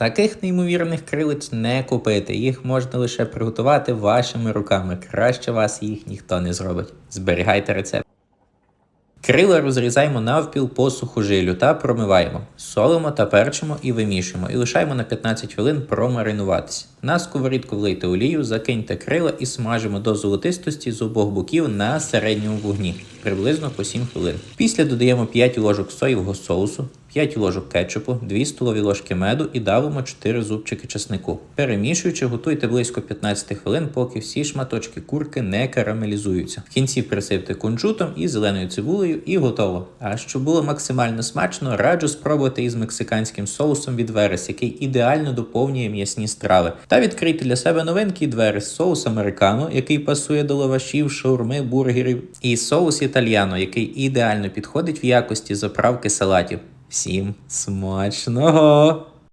Таких неймовірних крилиць не купити, їх можна лише приготувати вашими руками. Краще вас їх ніхто не зробить. Зберігайте рецепт. Крила розрізаємо навпіл по сухожилю та промиваємо. Солимо та перчимо і вимішуємо, і лишаємо на 15 хвилин промаринуватися. На сковорідку влийте олію, закиньте крила і смажимо до золотистості з обох боків на середньому вогні, приблизно по 7 хвилин. Після додаємо 5 ложок соєвого соусу, 5 ложок кетчупу, 2 столові ложки меду і давимо 4 зубчики чеснику. Перемішуючи, готуйте близько 15 хвилин, поки всі шматочки курки не карамелізуються. В кінці присипте кунжутом і зеленою цибулею і готово. А щоб було максимально смачно, раджу спробувати із мексиканським соусом від Верес, який ідеально доповнює м'ясні страви. Та відкрийте для себе новинки від соус американо, який пасує до лавашів, шаурми, бургерів, і соус італьяно, який ідеально підходить в якості заправки салатів. Всім смачного!